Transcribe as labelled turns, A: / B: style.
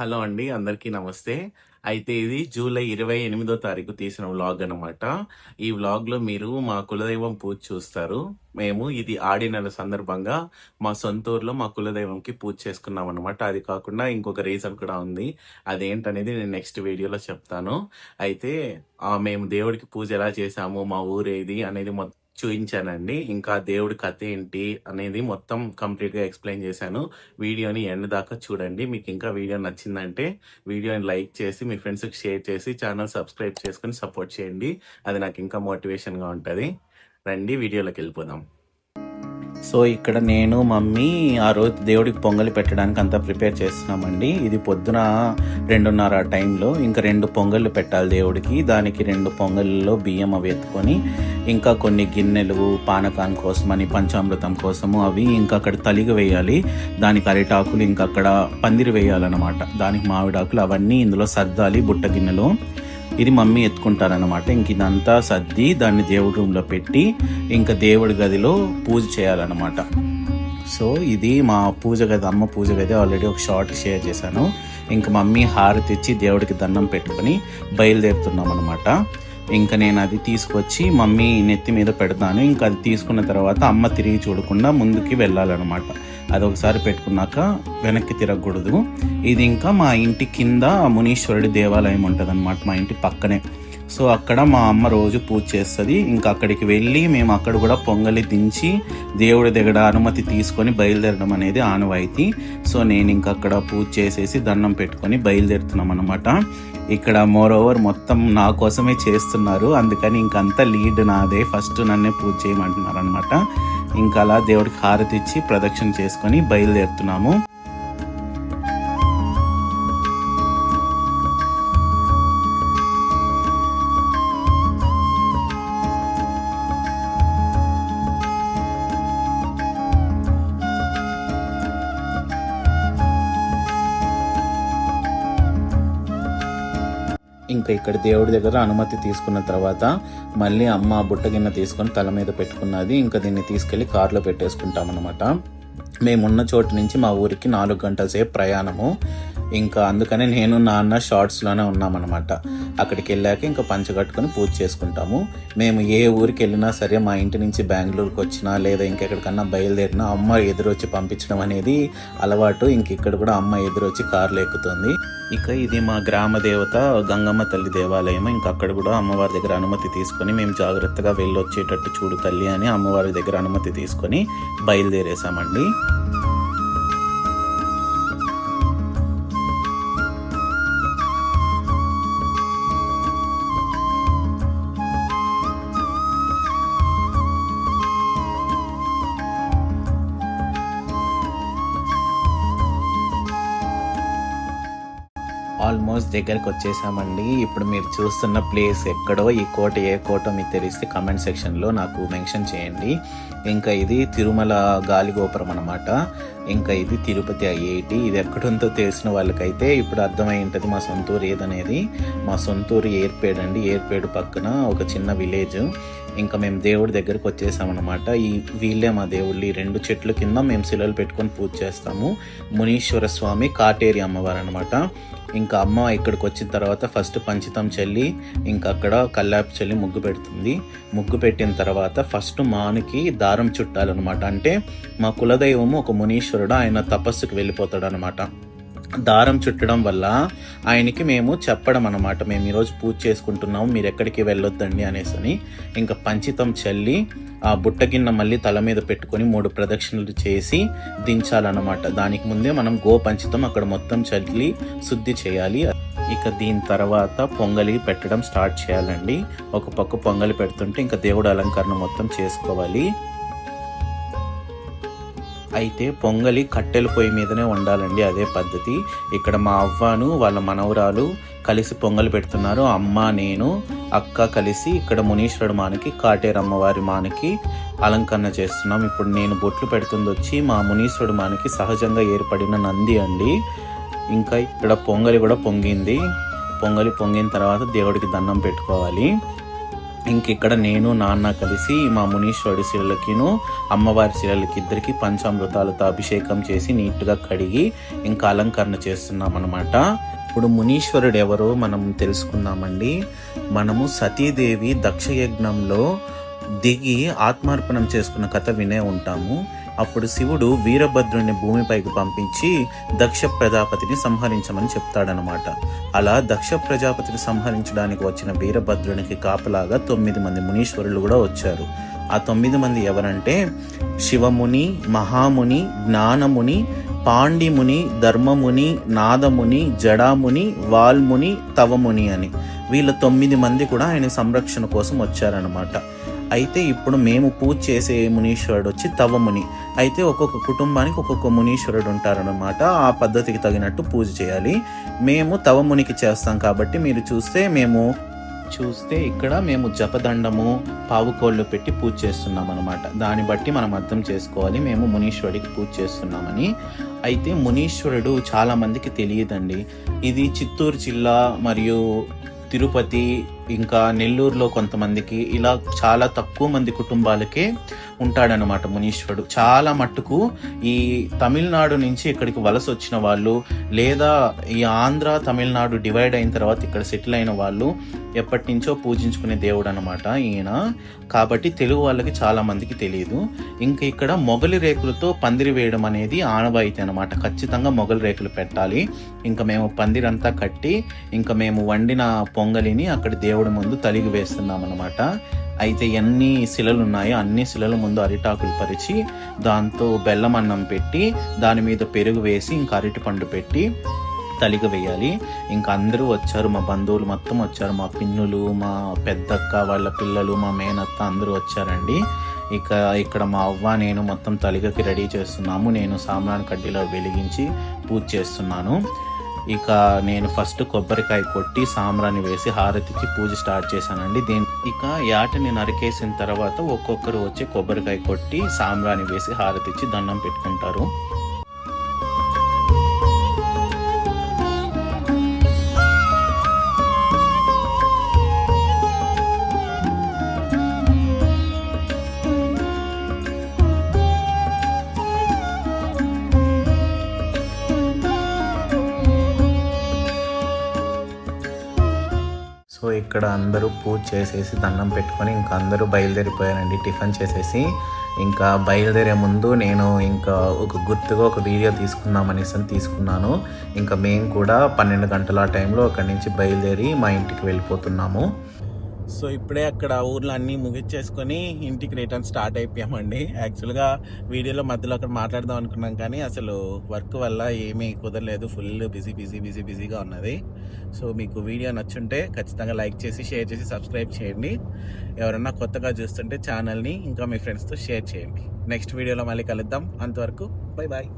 A: Hello అండి అందరికీ నమస్తే. అయితే ఇది జూలై ఇరవై ఎనిమిదో తారీఖు తీసిన వ్లాగ్ అనమాట ఈ వ్లాగ్లో మీరు మా కులదైవం పూజ చూస్తారు. మేము ఇది ఆడిన సందర్భంగా మా సొంత ఊర్లో మా కులదైవంకి పూజ చేసుకున్నాం అనమాట అది కాకుండా ఇంకొక రీజన్ కూడా ఉంది. అదేంటనేది నేను నెక్స్ట్ వీడియోలో చెప్తాను. అయితే మేము దేవుడికి పూజ ఎలా చేసాము మా ఊరేది అనేది మొత్తం చూపించానండి ఇంకా దేవుడి కథ ఏంటి అనేది మొత్తం కంప్లీట్గా ఎక్స్ప్లెయిన్ చేశాను. వీడియోని ఎండ్ దాకా చూడండి. మీకు ఇంకా వీడియో నచ్చిందంటే వీడియోని లైక్ చేసి మీ ఫ్రెండ్స్కి షేర్ చేసి ఛానల్ సబ్స్క్రైబ్ చేసుకుని సపోర్ట్ చేయండి. అది నాకు ఇంకా మోటివేషన్గా ఉంటుంది. రండి వీడియోలోకి వెళ్ళిపోదాం. సో ఇక్కడ నేను మమ్మీ ఆ రోజు దేవుడికి పొంగలి పెట్టడానికి అంతా ప్రిపేర్ చేస్తున్నామండి. ఇది పొద్దున రెండున్నర ఆ టైంలో ఇంకా రెండు పొంగళ్ళు పెట్టాలి దేవుడికి. దానికి రెండు పొంగల్లో బియ్యం అవి ఎత్తుకొని ఇంకా కొన్ని గిన్నెలు పానకాన్ కోసమని పంచామృతం కోసము అవి ఇంకా అక్కడ తలిగి వేయాలి. దానికి అరిటాకులు ఇంకా అక్కడ పందిరి వేయాలన్నమాట. దానికి మామిడాకులు అవన్నీ ఇందులో సర్దాలి బుట్ట గిన్నెలో. ఇది మమ్మీ ఎత్తుకుంటారనమాట ఇంక ఇదంతా సర్ది దాన్ని దేవుడి రూమ్లో పెట్టి ఇంకా దేవుడి గదిలో పూజ చేయాలన్నమాట. సో ఇది మా పూజ గది అమ్మ పూజ గది ఆల్రెడీ ఒక షార్ట్ షేర్ చేశాను. ఇంకా మమ్మీ హారతి ఇచ్చి దేవుడికి దండం పెట్టుకొని బయలుదేరుతున్నాం అనమాట ఇంకా నేను అది తీసుకొచ్చి మమ్మీ నెత్తి మీద పెడతాను. ఇంకా అది తీసుకున్న తర్వాత అమ్మ తిరిగి చూడకుండా ముందుకి వెళ్ళాలన్నమాట. అది ఒకసారి పెట్టుకున్నాక వెనక్కి తిరగకూడదు. ఇది ఇంకా మా ఇంటి కింద మునీశ్వరుడి దేవాలయం ఉంటుంది అనమాట మా ఇంటి పక్కనే. సో అక్కడ మా అమ్మ రోజు పూజ చేస్తుంది. ఇంకా అక్కడికి వెళ్ళి మేము అక్కడ కూడా పొంగలి దించి దేవుడి దగ్గర అనుమతి తీసుకొని బయలుదేరడం అనేది ఆనవాయితీ. సో నేను ఇంకా అక్కడ పూజ చేసేసి దండం పెట్టుకొని బయలుదేరుతున్నాం అనమాట ఇక్కడ మోర్ ఓవర్ మొత్తం నా కోసమే చేస్తున్నారు. అందుకని ఇంకంతా లీడ్ నాదే. ఫస్ట్ నన్నే పూజ చేయమంటున్నారు అనమాట ఇంకా అలా దేవుడికి హారతి ఇచ్చి ప్రదక్షిణ చేసుకొని బయలుదేరుతున్నాము. ఇక్కడ దేవుడి దగ్గర అనుమతి తీసుకున్న తర్వాత మళ్ళీ అమ్మ బుట్ట గిన్నె తీసుకొని తల మీద పెట్టుకున్నది. ఇంకా దీన్ని తీసుకెళ్ళి కారులో పెట్టేసుకుంటాం అనమాట మేమున్న చోటు నుంచి మా ఊరికి నాలుగు గంటల సేపు ప్రయాణము. ఇంకా అందుకనే నేను నాన్న షార్ట్స్లోనే ఉన్నామన్నమాట. అక్కడికి వెళ్ళాక ఇంకా పంచ కట్టుకొని పూజ చేసుకుంటాము. మేము ఏ ఊరికి వెళ్ళినా సరే మా ఇంటి నుంచి బెంగళూరుకి వచ్చినా లేదా ఇంకెక్కడికన్నా బయలుదేరినా అమ్మ ఎదురొచ్చి పంపించడం అనేది అలవాటు. ఇంక ఇక్కడ కూడా అమ్మ ఎదురొచ్చి కారులో ఎక్కుతుంది. ఇక ఇది మా గ్రామ దేవత గంగమ్మ తల్లి దేవాలయం ఇంకా అక్కడ కూడా అమ్మవారి దగ్గర అనుమతి తీసుకొని మేము జాగ్రత్తగా వెళ్ళొచ్చేటట్టు చూడు తల్లి అని అమ్మవారి దగ్గర అనుమతి తీసుకొని బయలుదేరేసామండి ఆల్మోస్ట్ దగ్గరకు వచ్చేసామండి. ఇప్పుడు మీరు చూస్తున్న ప్లేస్ ఎక్కడో ఈ కోట ఏ కోట మీకు తెలిస్తే కమెంట్ సెక్షన్లో నాకు మెన్షన్ చేయండి. ఇంకా ఇది తిరుమల గాలిగోపురం అనమాట ఇంకా ఇది తిరుపతి ఐఐటి. ఇది ఎక్కడుందో తెలిసిన వాళ్ళకైతే ఇప్పుడు అర్థమై ఉంటుంది మా సొంతూరు ఏదనేది. మా సొంతూరు ఏర్పేడు అండి. ఏర్పేడు పక్కన ఒక చిన్న విలేజ్. ఇంకా మేము దేవుడి దగ్గరకు వచ్చేసామన్నమాట. ఈ వీళ్ళే మా దేవుళ్ళు. ఈ రెండు చెట్ల కింద మేము శిలలు పెట్టుకొని పూజ చేస్తాము. మునీశ్వర స్వామి కాటేరి అమ్మవారు అనమాట ఇంకా అమ్మ ఇక్కడికి వచ్చిన తర్వాత ఫస్ట్ పంచితం చల్లి ఇంకా అక్కడ కల్లాపి చల్లి ముగ్గు పెడుతుంది. ముగ్గు పెట్టిన తర్వాత ఫస్ట్ మానికి దారం చుట్టాలన్నమాట. అంటే మా కులదైవము ఒక మునీశ్వరుడు ఆయన తపస్సుకు వెళ్ళిపోతాడు అనమాట దారం చుట్టడం వల్ల ఆయనకి మేము చెప్పడం అనమాట మేము ఈరోజు పూజ చేసుకుంటున్నాము మీరు ఎక్కడికి వెళ్ళొద్దండి అనేసి ఇంకా పంచితం చల్లి ఆ బుట్ట గిన్నె మళ్ళీ తల మీద పెట్టుకొని మూడు ప్రదక్షిణలు చేసి దించాలన్నమాట. దానికి ముందే మనం గో పంచితం అక్కడ మొత్తం చల్లి శుద్ధి చేయాలి. ఇక దీని తర్వాత పొంగలి పెట్టడం స్టార్ట్ చేయాలండి. ఒక పక్క పొంగలి పెడుతుంటే ఇంకా దేవుడు అలంకరణ మొత్తం చేసుకోవాలి. అయితే పొంగలి కట్టెల పొయ్యి మీదనే వండాలండి అదే పద్ధతి. ఇక్కడ మా అవ్వను వాళ్ళ మనవరాలు కలిసి పొంగలి పెడుతున్నారు. అమ్మ నేను అక్క కలిసి ఇక్కడ మునీశ్వరుడు మానికి కాటేరమ్మవారి మానికి అలంకరణ చేస్తున్నాం. ఇప్పుడు నేను బొట్లు పెడుతుంది వచ్చి మా మునీశ్వరుడు మానికి సహజంగా ఏర్పడిన నంది అండి. ఇంకా ఇక్కడ పొంగలి కూడా పొంగింది. పొంగలి పొంగిన తర్వాత దేవుడికి దండం పెట్టుకోవాలి. ఇంక ఇక్కడ నేను నాన్న కలిసి మా మునీశ్వరుడి శిలలకిను అమ్మవారి శిలలకి ఇద్దరికి పంచామృతాలతో అభిషేకం చేసి నీట్గా కడిగి ఇంకా అలంకరణ చేస్తున్నాం అనమాట ఇప్పుడు మునీశ్వరుడు ఎవరో మనం తెలుసుకుందామండి. మనము సతీదేవి దక్షయజ్ఞంలో దిగి ఆత్మార్పణం చేసుకున్న కథ వినే ఉంటాము. అప్పుడు శివుడు వీరభద్రుని భూమిపైకి పంపించి దక్ష ప్రజాపతిని సంహరించమని చెప్తాడనమాట అలా దక్ష ప్రజాపతిని సంహరించడానికి వచ్చిన వీరభద్రునికి కాపలాగా తొమ్మిది మంది మునీశ్వరులు కూడా వచ్చారు. ఆ తొమ్మిది మంది ఎవరంటే శివముని మహాముని జ్ఞానముని పాండిముని ధర్మముని నాదముని జడాముని వాల్ముని తవముని అని. వీళ్ళ తొమ్మిది మంది కూడా ఆయన సంరక్షణ కోసం వచ్చారనమాట అయితే ఇప్పుడు మేము పూజ చేసే మునీశ్వరుడు వచ్చి తవముని అయితే ఒక్కొక్క కుటుంబానికి ఒక్కొక్క మునీశ్వరుడు ఉంటారనమాట ఆ పద్ధతికి తగినట్టు పూజ చేయాలి. మేము తవమునికి చేస్తాం కాబట్టి మీరు చూస్తే మేము చూస్తే ఇక్కడ మేము జపదండము పావుకోళ్ళు పెట్టి పూజ చేస్తున్నాం అనమాట దాన్ని బట్టి మనం అర్థం చేసుకోవాలి. మేము మునీశ్వరుడికి పూజ చేస్తున్నామని. అయితే మునీశ్వరుడు చాలామందికి తెలియదండి. ఇది చిత్తూరు జిల్లా మరియు తిరుపతి ఇంకా నెల్లూరులో కొంతమందికి ఇలా చాలా తక్కువ మంది కుటుంబాలకే ఉంటాడనమాట మునీశ్వరుడు. చాలా మట్టుకు ఈ తమిళనాడు నుంచి ఇక్కడికి వలస వచ్చిన వాళ్ళు లేదా ఈ ఆంధ్ర తమిళనాడు డివైడ్ అయిన తర్వాత ఇక్కడ సెటిల్ అయిన వాళ్ళు ఎప్పటి నుంచో పూజించుకునే దేవుడు అనమాట ఈయన. కాబట్టి తెలుగు వాళ్ళకి చాలా మందికి తెలియదు. ఇంకా ఇక్కడ మొగలి రేకులతో పందిరి వేయడం అనేది ఆనవాయితీ అనమాట ఖచ్చితంగా మొగలి రేకులు పెట్టాలి. ఇంకా మేము పందిరంతా కట్టి ఇంకా మేము వండిన పొంగలిని అక్కడ దేవుడు ముందు తలిగి వేస్తున్నాం అనమాట అయితే ఎన్ని శిలలు ఉన్నాయో అన్ని శిలల ముందు అరిటాకులు పరిచి దాంతో బెల్లం అన్నం పెట్టి దాని మీద పెరుగు వేసి ఇంకా అరటి పండు పెట్టి తలిగ వేయాలి. ఇంకా అందరూ వచ్చారు మా బంధువులు మొత్తం వచ్చారు మా పిన్నులు మా పెద్దక్క వాళ్ళ పిల్లలు మా మేనత్త అందరూ వచ్చారండి. ఇక ఇక్కడ మా అవ్వ నేను మొత్తం తలిగకి రెడీ చేస్తున్నాము. నేను సాంబ్రాన్ కడ్డీలో వెలిగించి పూజ చేస్తున్నాను. ఇక నేను ఫస్ట్ కొబ్బరికాయ కొట్టి సాంబ్రాన్ని వేసి హారతికి పూజ స్టార్ట్ చేశానండి. దీని ఇక యాటని నరికేసిన తర్వాత ఒక్కొక్కరు వచ్చి కొబ్బరికాయ కొట్టి సాంబ్రాన్ని వేసి హారతి ఇచ్చి దండం పెట్టుకుంటారు. ఇక్కడ అందరూ పూజ చేసేసి దండం పెట్టుకొని ఇంకా అందరూ బయలుదేరిపోయారండి. టిఫిన్ చేసేసి ఇంకా బయలుదేరే ముందు నేను ఇంకా ఒక గుర్తుగా ఒక వీడియో తీసుకుందామనేసి తీసుకున్నాను. ఇంకా మేము కూడా పన్నెండు గంటల టైంలో అక్కడి నుంచి బయలుదేరి మా ఇంటికి వెళ్ళిపోతున్నాము. సో ఇప్పుడే అక్కడ ఊర్లో అన్నీ ముగించేసుకొని ఇంటికి రిటర్న్ స్టార్ట్ అయిపోయామండి. యాక్చువల్గా వీడియోలో మధ్యలో అక్కడ మాట్లాడదాం అనుకున్నాం కానీ అసలు వర్క్ వల్ల ఏమీ కుదరలేదు. ఫుల్ బిజీ బిజీ బిజీ బిజీగా ఉన్నది. సో మీకు వీడియో నచ్చుంటే ఖచ్చితంగా లైక్ చేసి షేర్ చేసి సబ్స్క్రైబ్ చేయండి. ఎవరన్నా కొత్తగా చూస్తుంటే ఛానల్ని ఇంకా మీ ఫ్రెండ్స్తో షేర్ చేయండి. నెక్స్ట్ వీడియోలో మళ్ళీ కలుద్దాం. అంతవరకు బై బాయ్